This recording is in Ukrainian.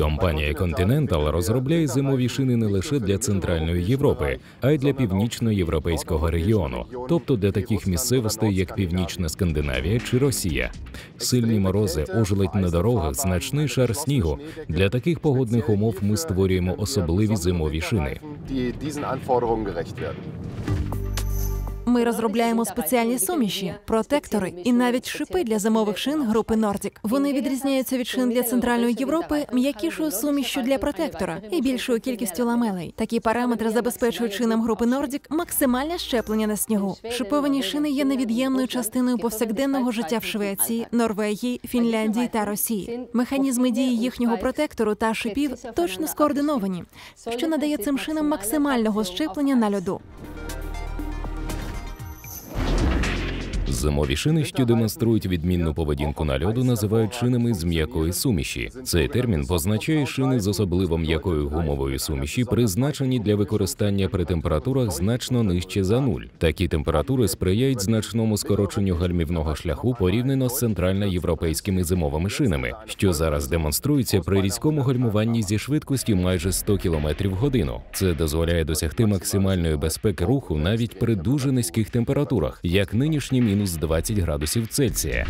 Компанія Continental розробляє зимові шини не лише для центральної Європи, а й для північноєвропейського регіону, тобто для таких місцевостей, як Північна Скандинавія чи Росія. Сильні морози, ожеледь на дорогах, значний шар снігу. Для таких погодних умов ми створюємо особливі зимові шини. Ми розробляємо спеціальні суміші, протектори і навіть шипи для зимових шин групи Nordic. Вони відрізняються від шин для центральної Європи м'якішою сумішю для протектора і більшою кількістю ламелей. Такі параметри забезпечують шинам групи Nordic максимальне щеплення на снігу. Шиповані шини є невід'ємною частиною повсякденного життя в Швеції, Норвегії, Фінляндії та Росії. Механізми дії їхнього протектору та шипів точно скоординовані, що надає цим шинам максимального щеплення на льоду. Зимові шини, що демонструють відмінну поведінку на льоду, називають шинами з м'якої суміші. Цей термін позначає шини з особливо м'якою гумовою суміші, призначені для використання при температурах значно нижче за нуль. Такі температури сприяють значному скороченню гальмівного шляху порівняно з центральноєвропейськими зимовими шинами, що зараз демонструється при різкому гальмуванні зі швидкості майже 100 км в годину. Це дозволяє досягти максимальної безпеки руху навіть при дуже низьких температурах, як нинішні мінус 20 градусів Цельсія.